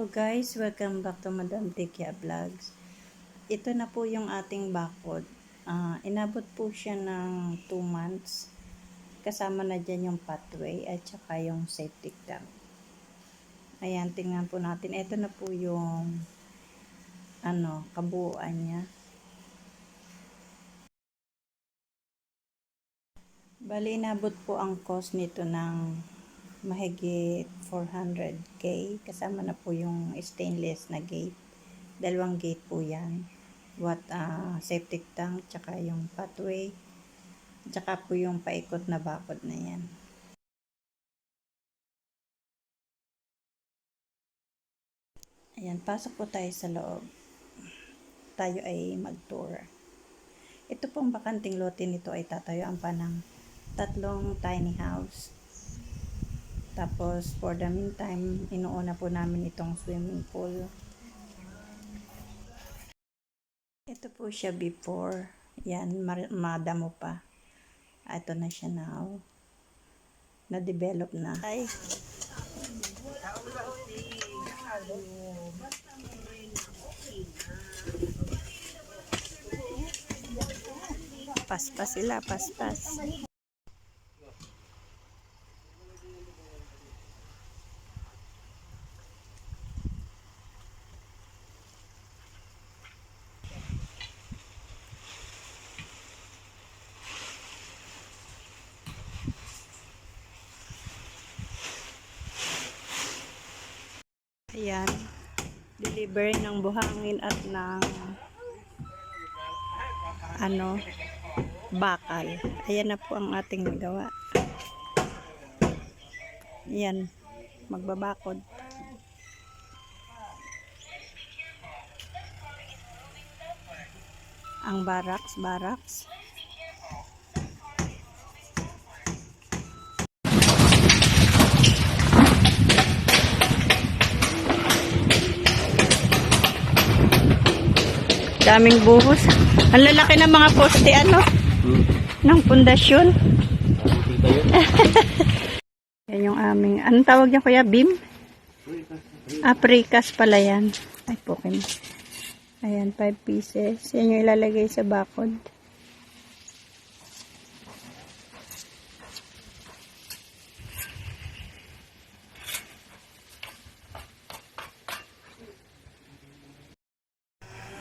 Hello guys, welcome back to Madam Tekia Vlogs. Ito na po yung ating bakod. Ah, inabot po siya ng 2 months. Kasama na dyan yung pathway at saka yung septic tank. Ayan, tingnan po natin. Ito na po yung ano, kabuuan niya. Bali, inabot po ang cost nito ng mahigit 400k. Kasama na po yung stainless na gate. Dalawang gate po yan. What, ah, septic tank, tsaka yung pathway, tsaka po yung paikot na bakod na yan. Ayan, pasok po tayo sa loob. Tayo ay mag-tour. Ito pong bakanting lote nito ay tatayuan pa ng tatlong tiny house. Tapos, for the meantime, inuuna po namin itong swimming pool. Ito po siya before. Yan, madamo pa. Ito na siya now. Na-develop na. Ay. Paspas sila, paspas. Ayan. Delivery ng buhangin at ng ano bakal. Ayan na po ang ating nagawa. Ayan. Magbabakod. Ang barracks, barracks. Daming buhos. Ang lalaki ng mga poste ano? Ng pundasyon. yan yung aming, anong tawag niya kuya? Beam? Aprikas pala yan. Ay, pukin. Ayan, 5 pieces. Yan yung ilalagay sa bakod.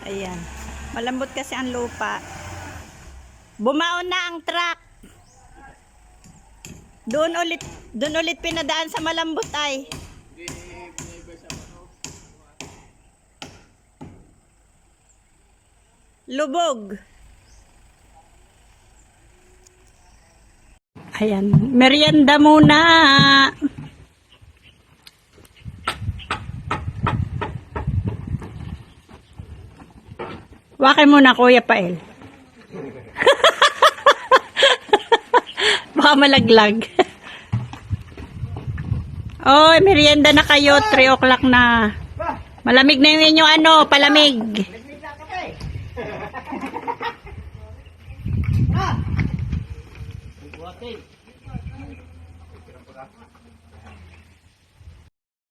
Ayan. Malambot kasi ang lupa. Bumaon na ang truck. Doon ulit, doon ulit pinadaan sa malambot ay. Lubog. Ayan. Merienda muna. Wakin mo na, Kuya Pael. Baka malaglag. Oy, merienda na kayo. 3 o'clock na. Malamig na yung inyong ano, palamig.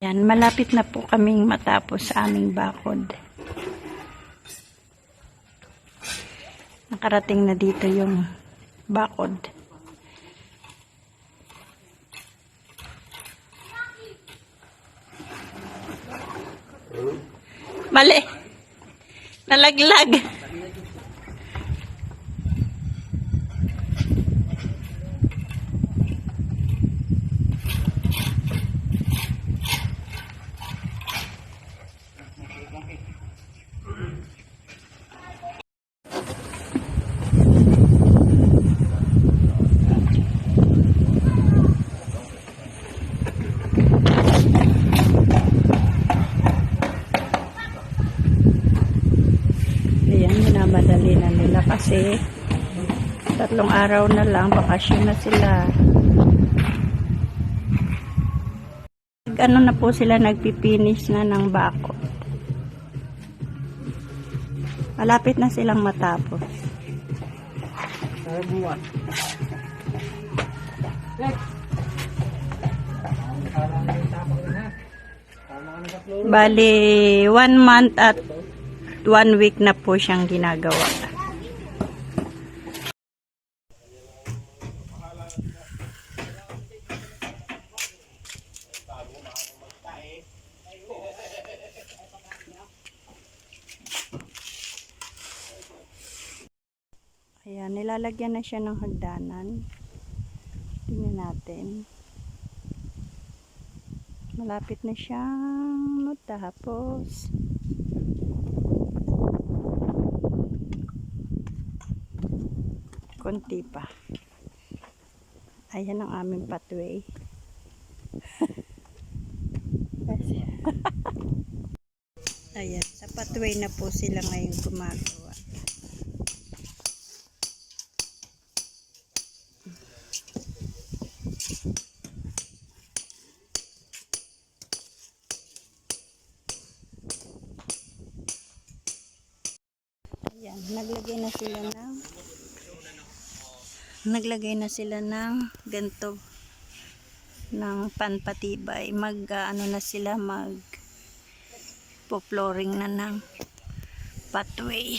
Yan, malapit na po kaming matapos sa aming bakod. Nakarating na dito yung bakod. Mali. Nalaglag. Ayan, minamadali na nila kasi tatlong araw na lang, bakasyon na sila. Ano na po sila nagpipinish na ng bako. Malapit na silang matapos. buwan. Bali, one month at one week na po siyang ginagawa. Ayan, nilalagyan na siya ng hagdanan. Tingnan natin. Malapit na siyang matapos. Konti pa. Ayan ang aming pathway. Ayan, sa pathway na po sila ngayon gumagawa. Sila ng naglagay na sila ng ganto ng panpatibay. Mag ah, ano na sila mag po flooring na ng pathway.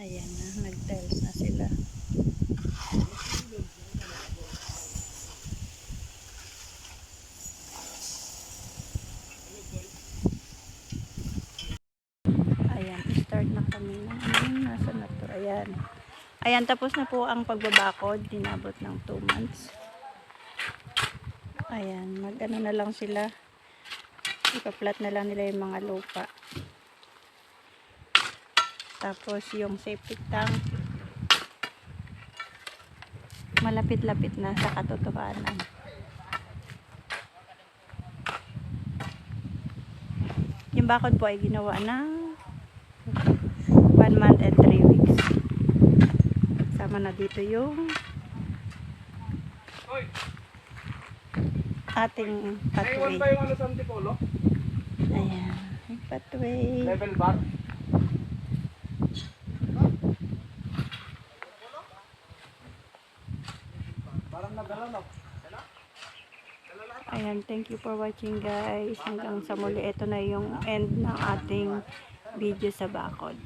Ayan na, nag-tiles na sila. Ayan, start na kami na. Ayan, nasa na to? Ayan. Ayan, tapos na po ang pagbabakod. Dinabot ng 2 months. Ayan, mag-ano na lang sila. Ipaplat na lang nila yung mga lupa. Tapos yung septic tank. Malapit-lapit na sa katotohanan. Yung bakod po ay ginawa na 1 month and 3 weeks. Sama na dito yung ating Antipolo? Ayan, yung pathway. Level bar? Ayan, thank you for watching guys. Hanggang sa muli, ito na yung end ng ating video sa bakod.